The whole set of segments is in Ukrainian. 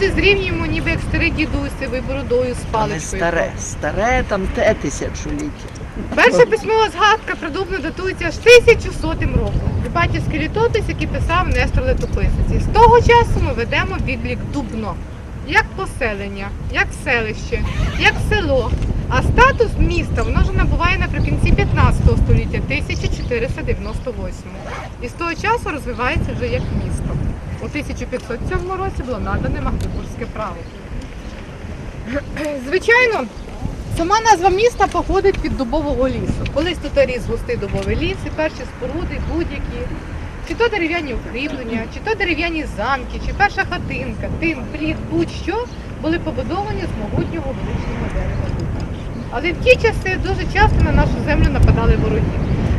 Завжди зрівнюємо, ніби як старий дідусь сивий бородою з Не паличкою. старе, старе там те тисячоліття. Перша письмова згадка про Дубно датується аж 1100 роком. Батьківський літопис, який писав Нестор Летописець. І з того часу ми ведемо відлік Дубно. Як поселення, як селище, як село. А статус міста воно вже набуває наприкінці 15 століття, 1498. І з того часу розвивається вже як місто. У 1507 році було надане Магдебурзьке право. Звичайно, Сама назва міста походить від дубового лісу. Колись тут ріс густий дубовий ліс, і перші споруди будь-які. Чи то дерев'яні укріплення, чи то дерев'яні замки, чи перша хатинка, тин, плід, будь-що були побудовані з могутнього величного дерева. Але в ті часи дуже часто на нашу землю нападали вороги.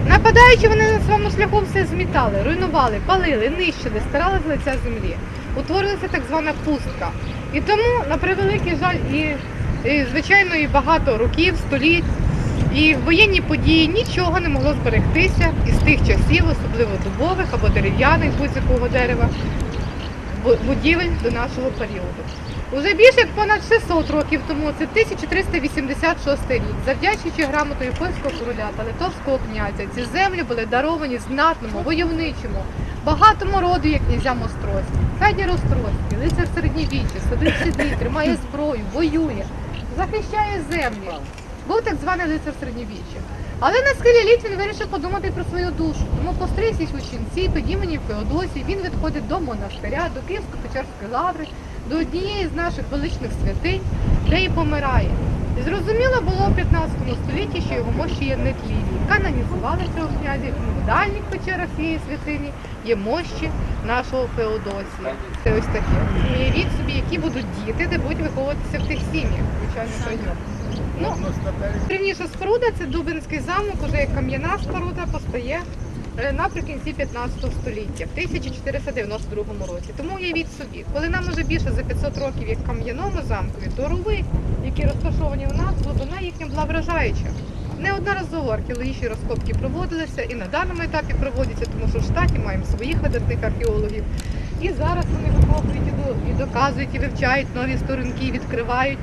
Нападаючи, вони на своєму шляху все змітали, руйнували, палили, нищили, старали з лиця землі. Утворилася так звана пустка. І тому, на превеликий жаль, і і, звичайно, і багато років, століть. І в воєнні події нічого не могло зберегтися із тих часів, особливо дубових або дерев'яних будь-якого дерева, будівель до нашого періоду. Уже більше як понад 600 років тому, це 1386 рік, завдячуючи грамотою польського короля та литовського князя, ці землі були даровані знатному, войовничому, багатому роду, як князям Острозьким. Федір Острозький, лицар середньовіччя, сидить в тримає зброю, воює, захищає землі. Був так званий лицар середньовіччя. Але на схилі літ він вирішив подумати про свою душу. Тому постригся у ченці під іменем Феодосії він відходить до монастиря, до Київсько-Печерської лаври, до однієї з наших величних святинь, де і помирає. І зрозуміло було в 15 столітті, що його мощі є нетлінні. Канонізували цього князя, і в дальніх печерах цієї святині є мощі нашого Феодосія. Це ось таке. Уявіть собі, які будуть діти, де будуть виховуватися в тих сім'ях. Звичайно, що. Ну, Древніша споруда це Дубинський замок, уже як кам'яна споруда постає наприкінці 15 століття, в 1492 році. Тому уявіть собі, коли нам уже більше за 500 років як кам'яному замкові, то рови, які розташовані у нас, глибина їхня була вражаюча. Неодноразово археологічні розкопки проводилися і на даному етапі проводяться, тому що в штаті маємо своїх видатних археологів. І зараз вони викопують і доказують, і вивчають нові сторінки, відкривають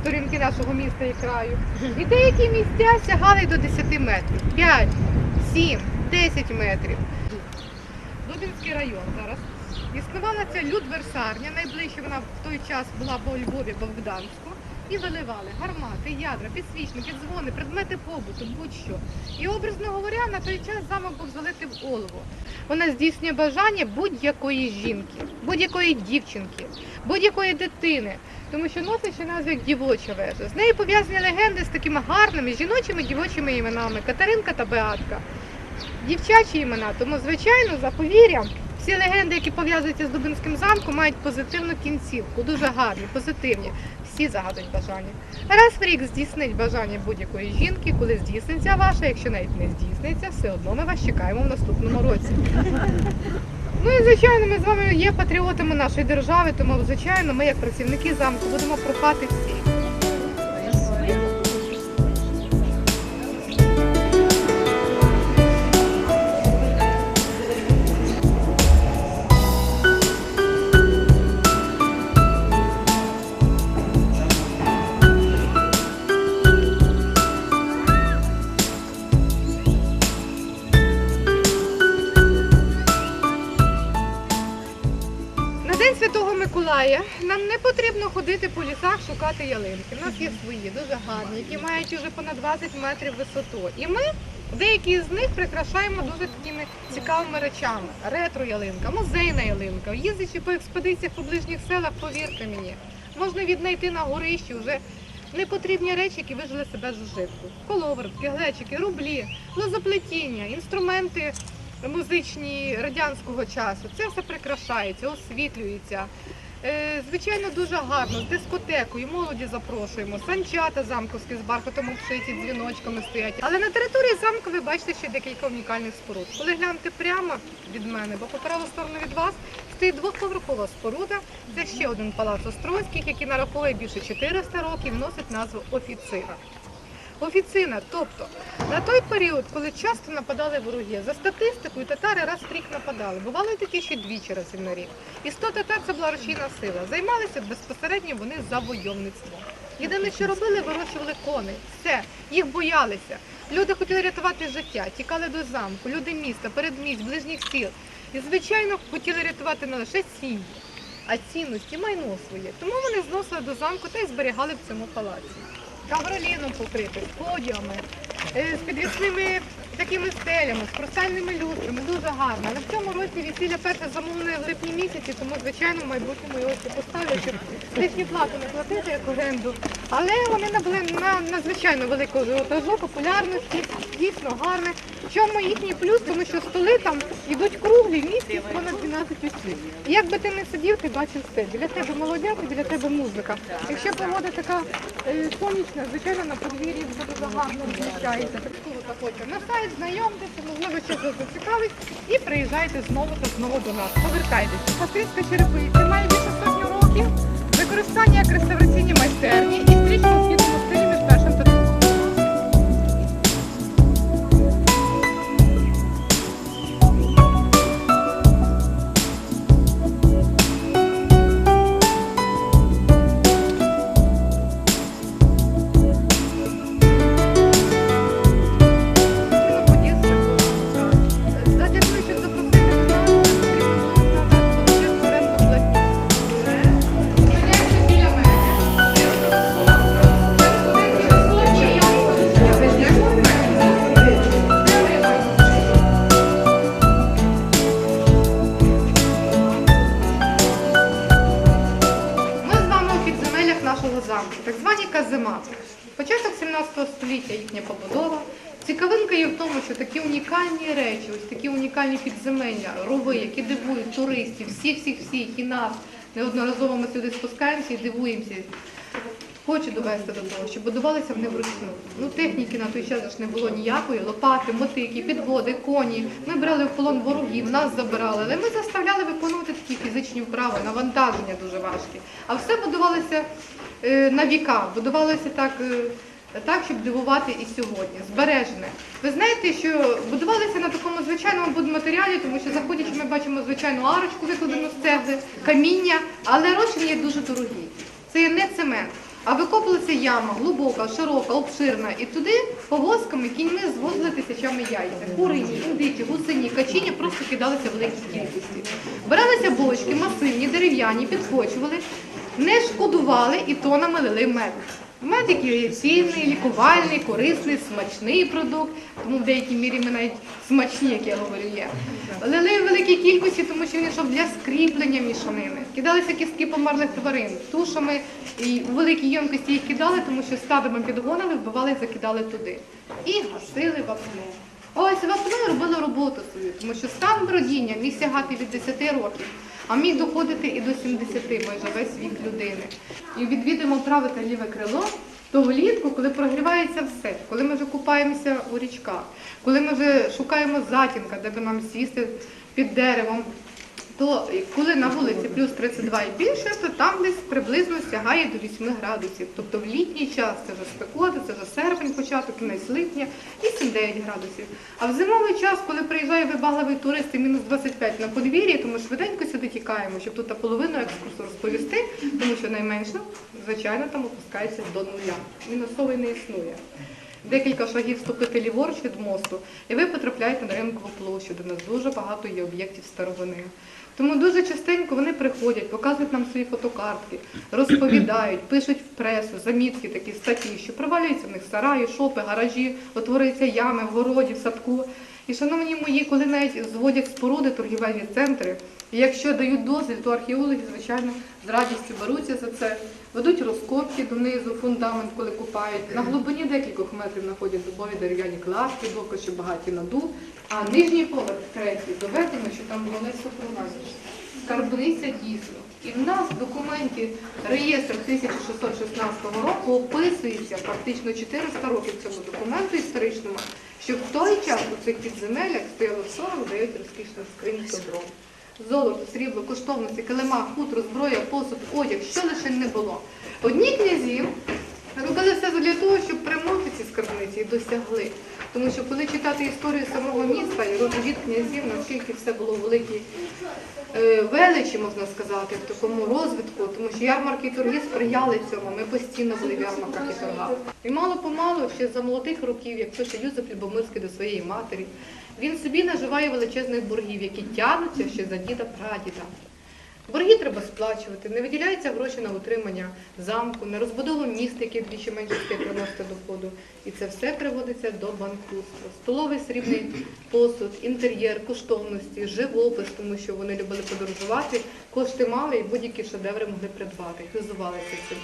сторінки нашого міста і краю. І деякі місця сягали до 10 метрів. 5, 7, 10 метрів. Дубінський район зараз. Існувала ця людверсарня, найближче вона в той час була у Львові, або в Гданську. І виливали гармати, ядра, підсвічники, дзвони, предмети побуту, будь-що. І образно говоря, на той час замок був залитий в олово. Вона здійснює бажання будь-якої жінки, будь-якої дівчинки, будь-якої дитини, тому що носить ще назву як дівоча вежа. З нею пов'язані легенди з такими гарними жіночими дівочими іменами Катеринка та Беатка. Дівчачі імена, тому звичайно, за повір'ям, всі легенди, які пов'язуються з Дубинським замком, мають позитивну кінцівку, дуже гарні, позитивні. Всі загадують бажання. Раз в рік здійснить бажання будь-якої жінки, коли здійсниться ваше, якщо навіть не здійсниться, все одно ми вас чекаємо в наступному році. Ну і звичайно, ми з вами є патріотами нашої держави, тому звичайно, ми, як працівники замку, будемо прохати ходити по лісах шукати ялинки. У нас є свої, дуже гарні, які мають уже понад 20 метрів висоту. І ми деякі з них прикрашаємо дуже такими цікавими речами. Ретро-ялинка, музейна ялинка. Їздячи по експедиціях по ближніх селах, повірте мені, можна віднайти на горищі вже непотрібні речі, які вижили себе з ужитку. Коловертки, глечики, рублі, лозоплетіння, інструменти музичні радянського часу. Це все прикрашається, освітлюється. Е, Звичайно, дуже гарно, з дискотекою, молоді запрошуємо. Санчата замковські з бархатом обшиті, дзвіночками стоять. Але на території замку ви бачите ще декілька унікальних споруд. Коли глянете прямо від мене, бо по праву сторону від вас стоїть двохповерхова споруда. Це ще один палац Острозьких, який нараховує більше 400 років, носить назву офіцина. Офіцина, тобто на той період, коли часто нападали вороги, за статистикою татари раз в рік нападали. Бувало і такі ще двічі разів на рік. І 100 татар це була рушійна сила. Займалися безпосередньо вони завойовництвом. Єдине, що робили, вирощували коней. Все, їх боялися. Люди хотіли рятувати життя, тікали до замку, люди міста, передмість, ближніх сіл. І, звичайно, хотіли рятувати не лише сім'ї, а цінності, майно своє. Тому вони зносили до замку та й зберігали в цьому палаці. Кавроліном покрити, з подіями, е, з підвісними такими стелями, з хрустальними люстрами, дуже гарно. Але в цьому році весілля перше замовлене в липні місяці, тому звичайно в майбутньому його поставлять, щоб лишні плати не платити як оренду. Але вони набули на надзвичайно великого ажіотажу, популярності, дійсно гарне. Чому їхній плюс, тому що столи там йдуть круглі, в понад 12 осіб. І як би ти не сидів, ти бачив все. Біля тебе молодята, біля тебе музика. Якщо погода така е, сонячна, звичайно, на подвір'ї буде гарно зустрічається. Так хоче. На сайт знайомтеся, можливо, вас зацікавить і приїжджайте знову та знову до нас. Повертайтеся. Кастрицька черепиця має більше сотні років. Використання як реставраційні майстерні і стрічно освітлено так зима. Початок 17 століття їхня побудова. Цікавинка є в тому, що такі унікальні речі, ось такі унікальні підземелля, рови, які дивують туристів, всіх, всіх, всіх, і нас. Неодноразово ми сюди спускаємося і дивуємося. Хочу довести до того, що будувалися вони вручну. Ну, техніки на той час ж не було ніякої, лопати, мотики, підводи, коні. Ми брали в полон ворогів, нас забирали, але ми заставляли виконувати такі фізичні вправи, навантаження дуже важкі. А все будувалося е, на віка, будувалося так. е, Так, щоб дивувати і сьогодні, збережене. Ви знаєте, що будувалися на такому звичайному будматеріалі, тому що заходячи, ми бачимо звичайну арочку, викладену з цегли, каміння, але розчин є дуже дорогий. Це не цемент. А викопувалася яма глибока, широка, обширна, і туди повозками кіньми звозили тисячами яйця. Курині, індиці, гусині, качині просто кидалися в великій кількості. Бралися бочки, масивні, дерев'яні, підкочували, не шкодували і тонами лили мед. Мед, який цінний, лікувальний, корисний, смачний продукт, тому в деякій мірі ми навіть смачні, як я говорю, є. Лили в великій кількості, тому що він йшов для скріплення мішанини. Кидалися кістки померлих тварин, тушами і у великій ємкості їх кидали, тому що стадами підгонили, вбивали закидали туди. І гасили вапно. Ось вапно робили роботу свою, тому що стан бродіння міг сягати від 10 років, а міг доходити і до 70, майже весь вік людини. І відвідуємо праве та ліве крило, то влітку, коли прогрівається все, коли ми вже купаємося у річках, коли ми вже шукаємо затінка, де би нам сісти під деревом, то коли на вулиці плюс 32 і більше, то там десь приблизно сягає до 8 градусів. Тобто в літній час це вже спекота, це вже серпень, початок, кінець липня, 8-9 градусів. А в зимовий час, коли приїжджає вибагливий турист і мінус 25 на подвір'ї, то ми швиденько сюди тікаємо, щоб тут половину екскурсу розповісти, тому що найменше, звичайно, там опускається до нуля. Мінусовий не існує. Декілька шагів ступити ліворуч від мосту, і ви потрапляєте на ринкову площу, де у нас дуже багато є об'єктів старовини. Тому дуже частенько вони приходять, показують нам свої фотокартки, розповідають, пишуть в пресу, замітки такі статті, що провалюються в них сараї, шопи, гаражі, утворюються ями в городі, в садку. І шановні мої, коли навіть зводять споруди, торгівельні центри, і якщо дають дозвіл, то археологи, звичайно, з радістю беруться за це, ведуть розкопки донизу, фундамент, коли купають. На глибині декількох метрів знаходять дубові дерев'яні кладки, що багаті на дуб, а нижній поверх третій доведено, що там було Лесо Кровазіч. Скарбниця дійсно. І в нас в документі реєстр 1616 року описується фактично 400 років цьому документу історичному, що в той час у цих підземеллях стояло 49 розкішних скринь з добром. Золото, срібло, коштовності, килима, хутро, зброя, посуд, одяг, що лише не було. Одні князі робили все для того, щоб примовити ці скарбниці і досягли. Тому що коли читати історію самого міста і родовід князів, наскільки все було в великій е, величі, можна сказати, в такому розвитку, тому що ярмарки і торги сприяли цьому. Ми постійно були в ярмарках і торгах. І мало помалу, ще за молодих років, як пише Юзеф Любомирський до своєї матері, він собі наживає величезних боргів, які тягнуться ще за діда прадіда. Борги треба сплачувати, не виділяються гроші на утримання замку, на розбудову міста, яке вдвічі менше приносити доходу. І це все приводиться до банкрутства. Столовий срібний посуд, інтер'єр, коштовності, живопис, тому що вони любили подорожувати, кошти мали і будь-які шедеври могли придбати, хизувалися цим.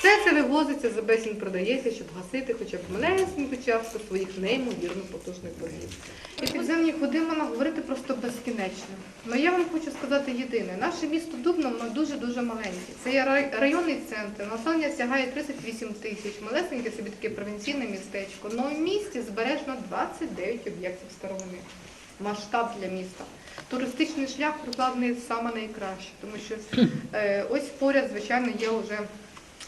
Все це вивозиться, за безцінь продається, щоб гасити хоча б малесеньку частку своїх неймовірно потужних боргів. І підземні ходи можна говорити просто безкінечно. Але я вам хочу сказати єдине: наше місто Дубно дуже-дуже маленьке. Це є районний центр, населення сягає 38 тисяч, малесеньке собі таке провінційне містечко. Но в місті збережено 29 об'єктів старовини. Масштаб для міста. Туристичний шлях прокладений саме найкраще, тому що е, ось поряд, звичайно, є вже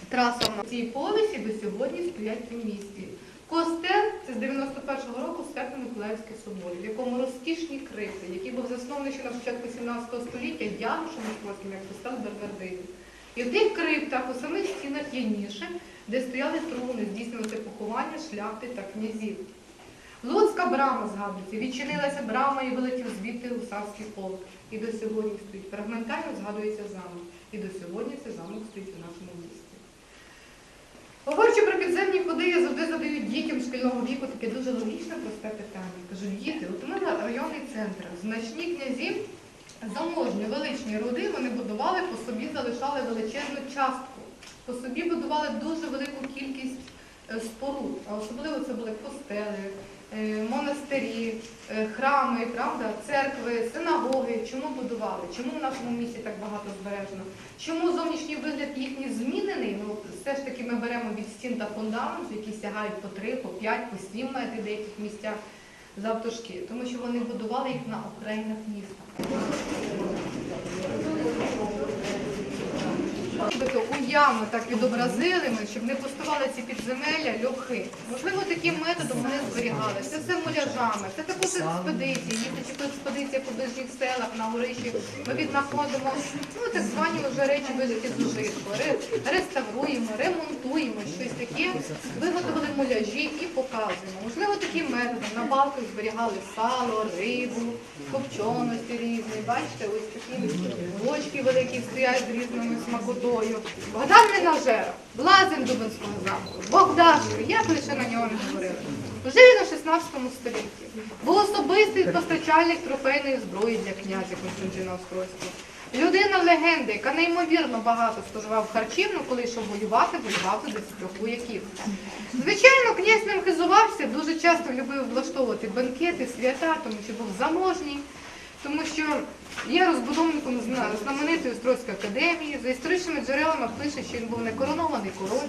траса в цій повісі до сьогодні стоять у місті. Костел це з 91-го року Свято-Миколаївський собор, в якому розкішні крипти, який був заснований ще на початку 17 століття Янушем Московським, як костел Бербердині. І в тих криптах у самих стінах є ніші, де стояли труни, здійснювалося поховання шляхти та князів. Луцька брама згадується, відчинилася брама і вилетів звідти гусарський полк. І до сьогодні стоїть. Фрагментально згадується замок. І до сьогодні цей замок стоїть у нашому місті. Говорячи про підземні ходи, я завжди задаю дітям шкільного віку таке дуже логічне просте питання. Кажу, діти, от у мене районний центр, значні князі, заможні, величні роди, вони будували по собі, залишали величезну частку. По собі будували дуже велику кількість е, споруд, а особливо це були костели, монастирі, е, храми, правда, церкви, синагоги. Чому будували? Чому в нашому місті так багато збережено? Чому зовнішній вигляд їхній змінений? Ну, все ж таки ми беремо від стін та фундаменту, які сягають по 3, по 5, по 7 метрів в деяких місцях завтовшки, тому що вони будували їх на окраїнах міста. Уявно так відобразили ми, щоб не пустували ці підземелля, льохи. Можливо, таким методом вони зберігали. Це все муляжами, це також експедиції, їздячи по експедиціях у ближніх селах на горищі. Ми віднаходимо ну, так звані вже речі виліки з ужитку, реставруємо, ремонтуємо щось таке, виготовили муляжі і показуємо. Можливо, таким методом на балках зберігали сало, рибу, копченості різні. Бачите, ось такі бочки великі стоять з різною смакотою. Богдан Менажера, блазень Дубинського замку, Богдашко, як лише на нього не говорили. Жив на 16 столітті. Був особистий постачальник трофейної зброї для князя Константина Острозького. Людина легенди, яка неймовірно багато споживав харчів, ну коли йшов воювати, воював до 10 вояків. Звичайно, князь ним хизувався, дуже часто любив влаштовувати банкети, свята, тому що був заможній, тому що є розбудовником знаменитої Острозької академії. За історичними джерелами пише, що він був некоронований король.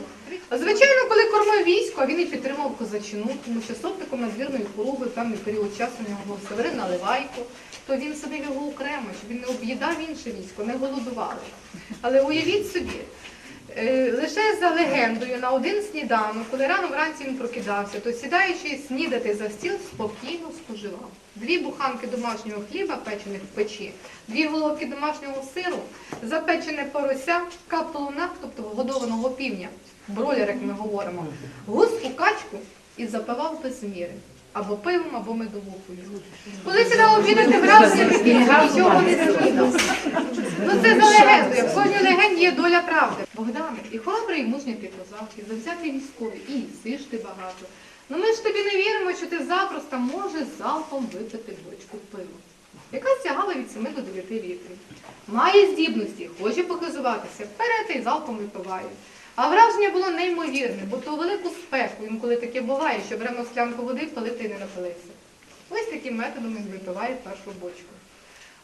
А звичайно, коли кормив військо, він і підтримав козачину, тому що сотником надвірної хоруби певний період часу нього був Северин Наливайко, то він садив його окремо, щоб він не об'їдав інше військо, не голодували. Але уявіть собі, Лише за легендою на один сніданок, коли рано вранці він прокидався, то сідаючи снідати за стіл, спокійно споживав. Дві буханки домашнього хліба, печених в печі, дві головки домашнього сиру, запечене порося, каплуна, тобто годованого півня, бройлер, як ми говоримо, гуску качку і запивав без міри. Або пивом, або медовухою. Коли сідав обідати, враження нічого не снідав. Ну це за легендою. В кожній легенді є доля правди. Богдане, і хоробрий, і мужній ти козак, і завзятий військовий, і їсиш ти багато. Ну ми ж тобі не віримо, що ти запросто можеш залпом випити бочку пива, яка сягала від 7 до 9 літрів. Має здібності, хоче показуватися, вперед і залпом випиває. А враження було неймовірне, бо то велику спеку, інколи таке буває, що беремо склянку води, палити не напилися. Ось таким методом він випиває першу бочку.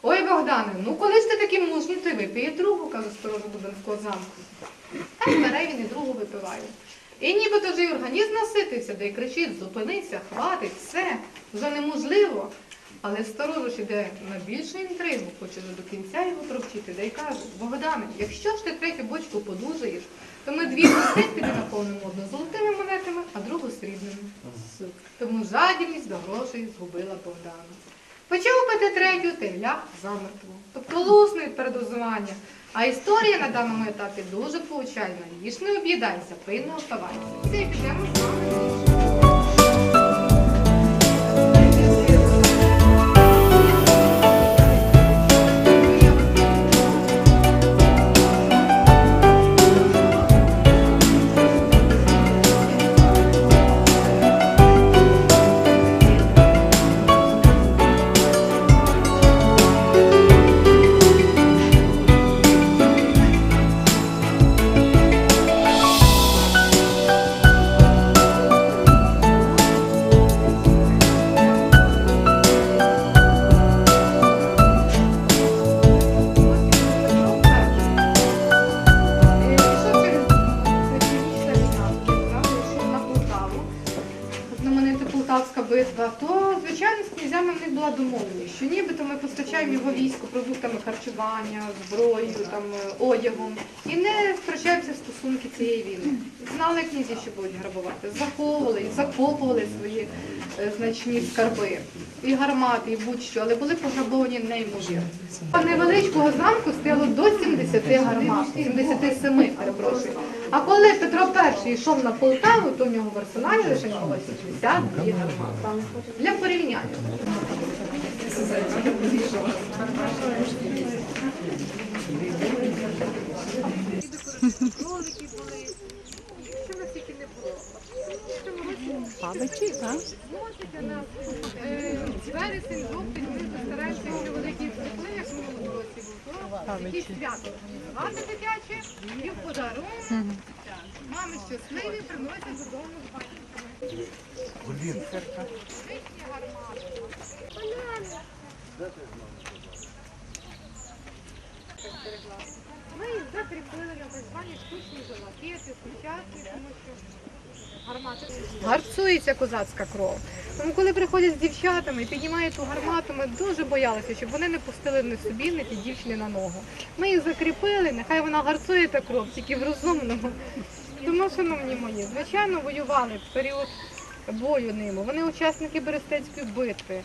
Ой, Богдане, ну коли ж ти такий мужній, то й випиє другу, каже сторожа Дубинського замку. Так бере він і другу випиває. І нібито вже й організм наситився, де й кричить, зупинися, хватить, все, вже неможливо. Але сторож іде на більшу інтригу, хоче вже до кінця його провчити, де й каже, Богдане, якщо ж ти третю бочку подужаєш, то ми дві гусей тобі наповнимо одну золотими монетами, а другу срібними. Тому жадібність до грошей згубила Богдана. Почав пити третю, теля замертво. Тобто лусне передозування. А історія на даному етапі дуже повчальна. Їж не об'їдайся, пий не оставайся. Це підемо з вами. Зброєю, там, е, одягом і не втрачаємося в стосунки цієї війни. Знали князі, що будуть грабувати, заховували і закопували свої е, значні скарби. І гармати, і будь-що, але були пограбовані неймовірно. Невеличкого замку стояло до 70 гармат, 77, перепрошую. А коли Петро І йшов на Полтаву, то в нього в арсеналі лише було 72 гармати. Для порівняння. Кролики були. Що нас тільки не було. Павичі, так? Смотрите на е, вересень, жовтень, ми постараємося, що великий цикли, як в минулому році був, то якісь свято організувати дитяче і в подарунок. Мами щасливі, приносять додому з батьками. Вишні гармати. Ми закріпили звані штучні жилакети, сучасні, тому що гармати. Гарцується козацька кров. Тому коли приходять з дівчатами і піднімають ту гармату, ми дуже боялися, щоб вони не пустили ні собі, ні ті дівчині на ногу. Ми їх закріпили, нехай вона гарцує та кров, тільки в розумному. Тому, шановні мої, звичайно, воювали в період бою ними. Вони учасники Берестецької битви.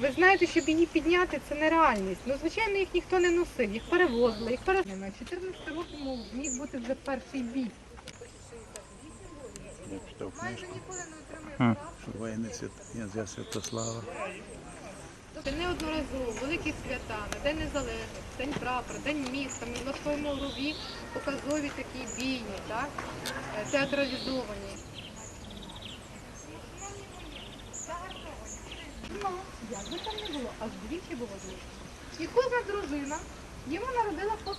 Ви знаєте, щоб її підняти, це нереальність. Ну, звичайно, їх ніхто не носив, їх перевозили, їх перевозили. На 14 років міг бути вже перший бій. Я читав Майже книжку, ніколи не отримує прав. що воєнний свят князя Святослава. Це неодноразово великі свята, на День Незалежності, День прапора, День міста. Ми влаштовуємо в Рубі показові такі бійні, так? е, театралізовані. Ну, як би там не було, аж двічі було двічі. І кожна дружина йому народила по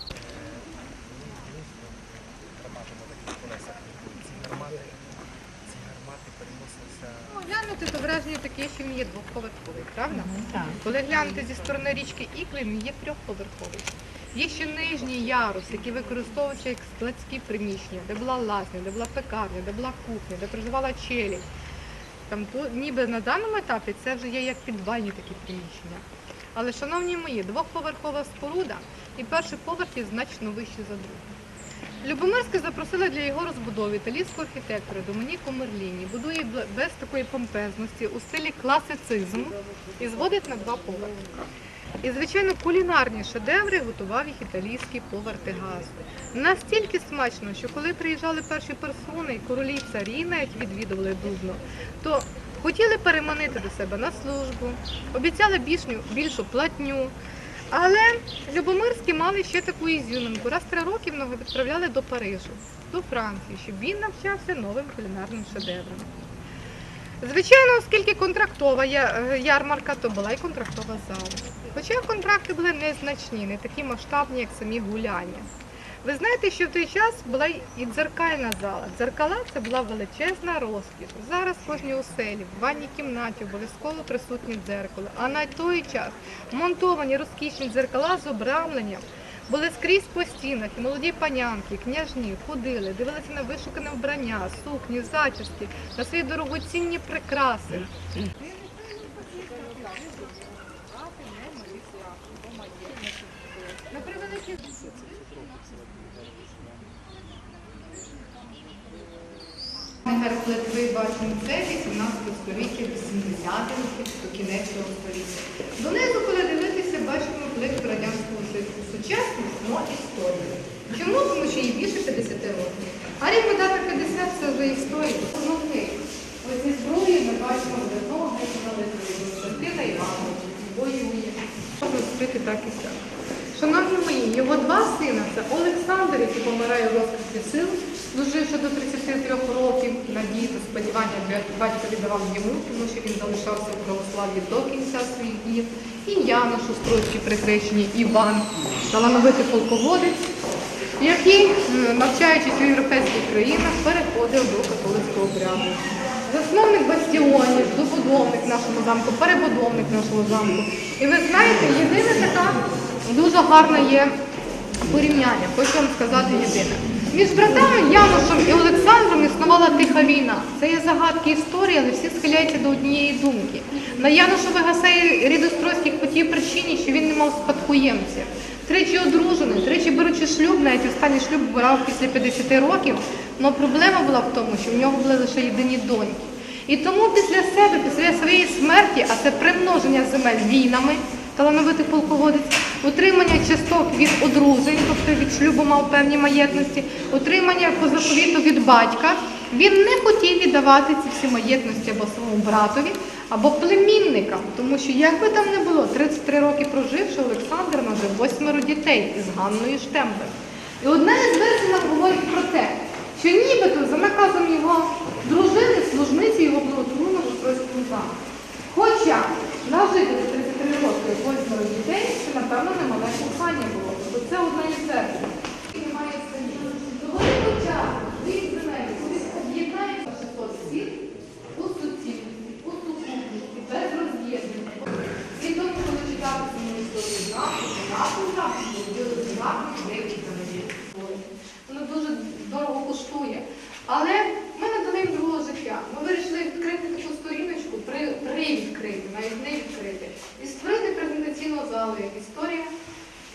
Ну, глянути, то враження таке, що він є двоповерховий, правда? Так. Коли глянути зі сторони річки Ікли, він є трьохповерховий. Є ще нижній ярус, який використовується як складські приміщення, де була лазня, де була пекарня, де була кухня, де проживала челядь. Там ніби на даному етапі це вже є як підвальні такі приміщення. Але, шановні мої, двохповерхова споруда і перший поверх є значно вищий за другий. Любомирський запросили для його розбудови італійського архітектора Домініко Мерліні. Будує без такої помпезності у стилі класицизму і зводить на два поверхи. І, звичайно, кулінарні шедеври готував їх італійський повар Тегасу. Настільки смачно, що коли приїжджали перші персони, і королі і царі навіть відвідували Дубно, то хотіли переманити до себе на службу, обіцяли більшню, більшу платню. Але Любомирські мали ще таку ізюминку. Раз три роки його відправляли до Парижу, до Франції, щоб він навчався новим кулінарним шедеврам. Звичайно, оскільки контрактова е, ярмарка, то була і контрактова зала. Хоча контракти були незначні, не такі масштабні, як самі гуляння. Ви знаєте, що в той час була і дзеркальна зала. Дзеркала це була величезна розкіш. Зараз в кожній оселі, в ванній кімнаті обов'язково присутні дзеркало. А на той час монтовані розкішні дзеркала з обрамленням були скрізь по стінах, і молоді панянки, княжні ходили, дивилися на вишукане вбрання, сукні, зачіски, на свої дорогоцінні прикраси. Коли ви бачимо це 18 століття, 80-х років, до кінець століття. Донизу, коли дивитися, бачимо плит радянського Союзу. Сучасність, но історія. Чому? Тому що їй більше 50 років. А рік дата 50 це вже історія. Основний. Ось зі зброї ми бачимо одного гетьмана Литви, Константина Івановича, воює. Можна зустріти так і так. Шановні мої, його два сина це Олександр, який помирає в розквіті сил, служивши до 33 років, надії та сподівання батько віддавав йому, тому що він залишався у православ'ї до кінця своїх днів. І Яна Шостровський прихрещені Іван, талановитий полководець, який, навчаючись у європейських країнах, переходив до католицького обряду. Засновник бастіонів, добудовник нашого замку, перебудовник нашого замку. І ви знаєте, єдина така дуже гарне є порівняння, хочу вам сказати єдине. Між братами Янушем і Олександром існувала тиха війна. Це є загадки історії, але всі схиляються до однієї думки. На Януша вигасає рід Острозьких по тій причині, що він не мав спадкоємця. Тричі одружений, тричі беручи шлюб, навіть останній шлюб брав після 50 років. Але проблема була в тому, що в нього були лише єдині доньки. І тому після себе, після своєї смерті, а це примноження земель війнами, талановитий полководець, отримання часток від одружень, тобто від шлюбу мав певні маєтності, отримання по заповіту від батька. Він не хотів віддавати ці всі маєтності або своєму братові, або племінникам, тому що як би там не було, 33 роки проживши, Олександр нажив восьмеро дітей із Ганною Штембель. І одна із версій говорить про те, що нібито за наказом його дружини, служниці його було в Острозькому. Хоча нажити жителі 33 років восьмеро дітей, це, напевно, немале кохання було. Це одна із версій. І Немає синів. Того часу дві земель колись об'єднаються 600 сіл у суцільності, у сукупності, без роз'єднання. І тому, коли читати цю історію замку, то нашу замку робили замку, деякі землі. Воно дуже дорого коштує. Але ми надали їм другого життя. Ми вирішили відкрити таку сторіночку, при, привідкрити, навіть не відкрити, і створити презентаційну залу, як історія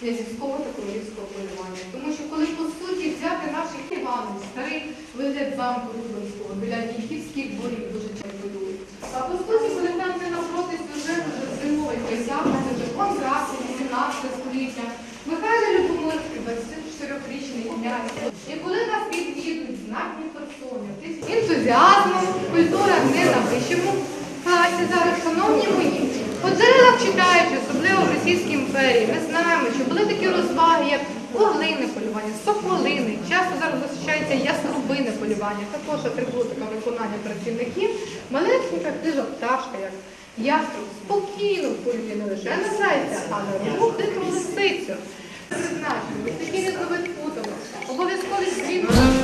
князівського та королівського полювання. Тому що коли по суті взяти наших Іванів, старий вигляд замку Рубинського, біля Дійківських борів дуже часто полюють. А по суті, коли там це навпроти сюжету вже зимовий пейзаж, це вже контракт 18 століття. Михайло Любомирський, 24-річний князь. І коли нас відвідують знатні персони, ентузіазмом, культура не на вищому класі зараз, шановні мої. По джерелах читаючи, особливо в Російській ми знаємо, що були такі розваги, як оглине полювання, соколини, часто зараз зустрічається яструбине полювання, також атрибутика виконання працівників, малесенька хижа пташка, як яструб, спокійно полює не лише на зайця, а на руку хитру лисицю. Призначені, ось такі різновид футово, обов'язкові зміни.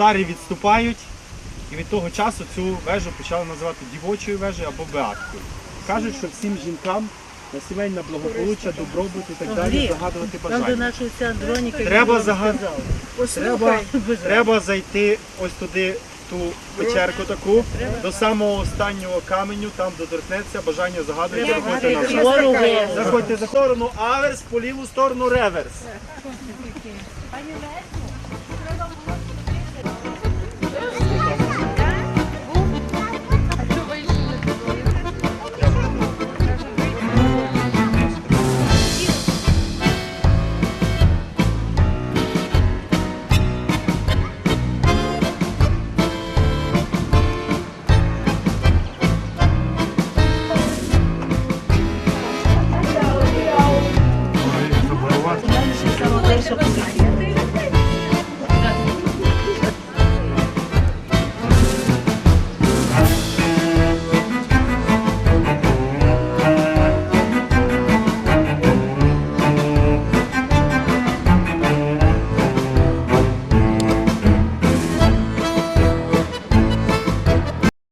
Татари відступають, і від того часу цю вежу почали називати дівочою вежею або беаткою. Кажуть, що всім жінкам на сімейне благополуччя, добробут і так далі загадувати бажання. Треба загадати. Треба, треба зайти ось туди, в ту печерку таку, до самого останнього каменю, там доторкнеться, бажання загадується, заходьте назад. Заходьте за сторону, аверс, по ліву сторону реверс.